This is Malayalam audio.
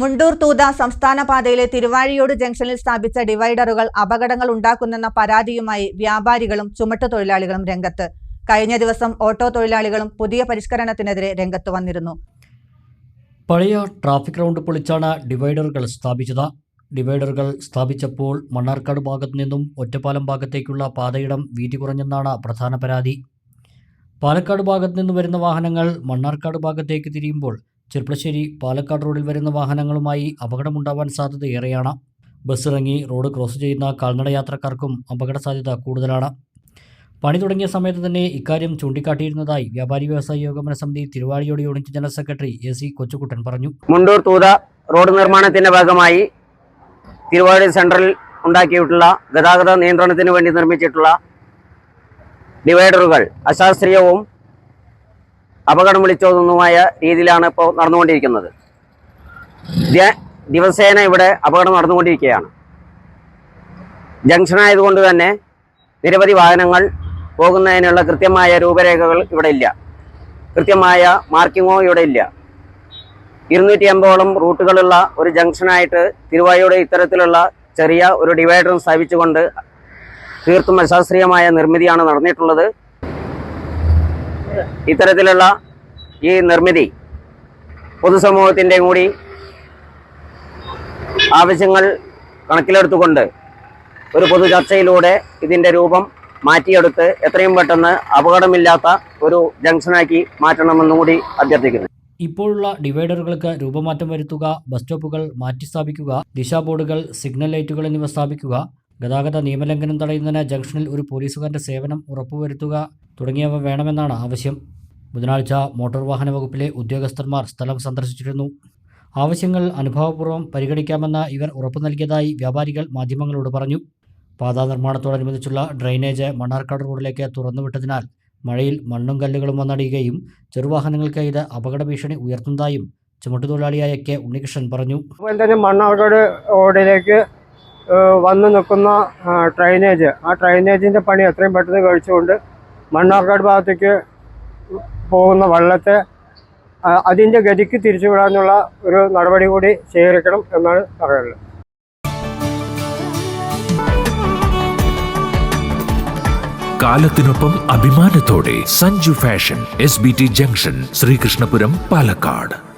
മുണ്ടൂർ തൂത സംസ്ഥാന പാതയിലെ തിരുവാഴിയോട് ജംഗ്ഷനിൽ സ്ഥാപിച്ച ഡിവൈഡറുകൾ അപകടങ്ങൾ ഉണ്ടാക്കുന്നെന്ന പരാതിയുമായി വ്യാപാരികളും ചുമട്ടുതൊഴിലാളികളും രംഗത്ത്. കഴിഞ്ഞ ദിവസം ഓട്ടോ തൊഴിലാളികളും പുതിയ പരിഷ്കരണത്തിനെതിരെ രംഗത്ത് വന്നിരുന്നു. പഴയ ട്രാഫിക് റൗണ്ട് പൊളിച്ചാണ് ഡിവൈഡറുകൾ സ്ഥാപിച്ചത്. ഡിവൈഡറുകൾ സ്ഥാപിച്ചപ്പോൾ മണ്ണാർക്കാട് ഭാഗത്തു നിന്നും ഒറ്റപ്പാലം ഭാഗത്തേക്കുള്ള പാതയിടം വീതി കുറഞ്ഞെന്നാണ് പ്രധാന പരാതി. പാലക്കാട് ഭാഗത്തു നിന്ന് വരുന്ന വാഹനങ്ങൾ മണ്ണാർക്കാട് ഭാഗത്തേക്ക് തിരിയുമ്പോൾ ചെർപ്പളശ്ശേരി പാലക്കാട് റോഡിൽ വരുന്ന വാഹനങ്ങളുമായി അപകടമുണ്ടാവാൻ സാധ്യത ഏറെയാണ്. ബസ് ഇറങ്ങി റോഡ് ക്രോസ് ചെയ്യുന്ന കാൽനട യാത്രക്കാർക്കും അപകട സാധ്യത കൂടുതലാണ്. പണി തുടങ്ങിയ സമയത്ത് തന്നെ ഇക്കാര്യം ചൂണ്ടിക്കാട്ടിയിരുന്നതായി വ്യാപാരി വ്യവസായ യോഗമന സമിതി Thiruvazhiyode unit general secretary A C Kochukuttan പറഞ്ഞു. മുണ്ടൂർ തൂത റോഡ് നിർമ്മാണത്തിന്റെ ഭാഗമായി തിരുവാടി സെൻട്രലിൽ ഉണ്ടാക്കിയിട്ടുള്ള ഗതാഗത നിയന്ത്രണത്തിന് വേണ്ടി നിർമ്മിച്ചിട്ടുള്ള ഡിവൈഡറുകൾ അശാസ്ത്രീയവും അപകടം വിളിച്ചോതുന്നതുമായ രീതിയിലാണ് ഇപ്പോൾ നടന്നുകൊണ്ടിരിക്കുന്നത്. ദിവസേന ഇവിടെ അപകടം നടന്നുകൊണ്ടിരിക്കുകയാണ്. ജംഗ്ഷൻ ആയതുകൊണ്ട് തന്നെ നിരവധി വാഹനങ്ങൾ പോകുന്നതിനുള്ള കൃത്യമായ രൂപരേഖകൾ ഇവിടെ ഇല്ല. കൃത്യമായ മാർക്കിങ്ങോ ഇവിടെ ഇല്ല. ഇരുന്നൂറ്റി അമ്പതോളം റൂട്ടുകളുള്ള ഒരു ജംഗ്ഷനായിട്ട് തിരുവായൂരുടെ ഇത്തരത്തിലുള്ള ചെറിയ ഒരു ഡിവൈഡറും സ്ഥാപിച്ചുകൊണ്ട് തീർത്തും അശാസ്ത്രീയമായ നിർമ്മിതിയാണ് നടന്നിട്ടുള്ളത്. ഇത്തരത്തിലുള്ള ഈ നിർമ്മിതി പൊതുസമൂഹത്തിന്റെ കൂടി ആവശ്യങ്ങൾ കണക്കിലെടുത്തുകൊണ്ട് ഒരു പൊതു ചർച്ചയിലൂടെ ഇതിന്റെ രൂപം മാറ്റിയെടുത്ത് എത്രയും പെട്ടെന്ന് അപകടമില്ലാത്ത ഒരു ജംഗ്ഷനാക്കി മാറ്റണമെന്നും കൂടി അഭ്യർത്ഥിക്കുന്നു. ഇപ്പോഴുള്ള ഡിവൈഡറുകൾക്ക് രൂപമാറ്റം വരുത്തുക ബസ് സ്റ്റോപ്പുകൾ മാറ്റി സ്ഥാപിക്കുക ദിശാ ബോർഡുകൾ സിഗ്നൽ ലൈറ്റുകൾ എന്നിവ സ്ഥാപിക്കുക ഗതാഗത നിയമലംഘനം തടയുന്നതിന് ജംഗ്ഷനിൽ ഒരു പോലീസുകാരന്റെ സേവനം ഉറപ്പുവരുത്തുക തുടങ്ങിയവ വേണമെന്നാണ് ആവശ്യം. ബുധനാഴ്ച മോട്ടോർ വാഹന വകുപ്പിലെ ഉദ്യോഗസ്ഥന്മാർ സ്ഥലം സന്ദർശിച്ചിരുന്നു. ആവശ്യങ്ങൾ അനുഭാവപൂർവം പരിഗണിക്കാമെന്ന ഇവർ ഉറപ്പു നൽകിയതായി വ്യാപാരികൾ മാധ്യമങ്ങളോട് പറഞ്ഞു. പാതാ നിർമ്മാണത്തോടനുബന്ധിച്ചുള്ള ഡ്രെയിനേജ് മണ്ണാർക്കാട് റോഡിലേക്ക് തുറന്നുവിട്ടതിനാൽ മഴയിൽ മണ്ണും കല്ലുകളും വന്നടിയുകയും ചെറുവാഹനങ്ങൾക്ക് ഇത് അപകട ഭീഷണി ഉയർത്തുന്നതായും ചുമട്ടുതൊഴിലാളിയായ കെ ഉണ്ണികൃഷ്ണൻ പറഞ്ഞു. മണ്ണാർക്കാട് റോഡിലേക്ക് വന്നു നിൽക്കുന്ന ഡ്രൈനേജ് ആ ഡ്രൈനേജിന്റെ പണി എത്രയും പെട്ടെന്ന് കഴിച്ചുകൊണ്ട് മണ്ണാർക്കാട് ഭാഗത്തേക്ക് പോകുന്ന വള്ളത്തെ അതിന്റെ ഗതിക്ക് തിരിച്ചുവിടാനുള്ള ഒരു നടപടി കൂടി സ്വീകരിക്കണം എന്നാണ് കാലത്തിനൊപ്പം അഭിമാനത്തോടെ സഞ്ജു ഫാഷൻ ജംഗ്ഷൻ ശ്രീകൃഷ്ണപുരം പാലക്കാട്.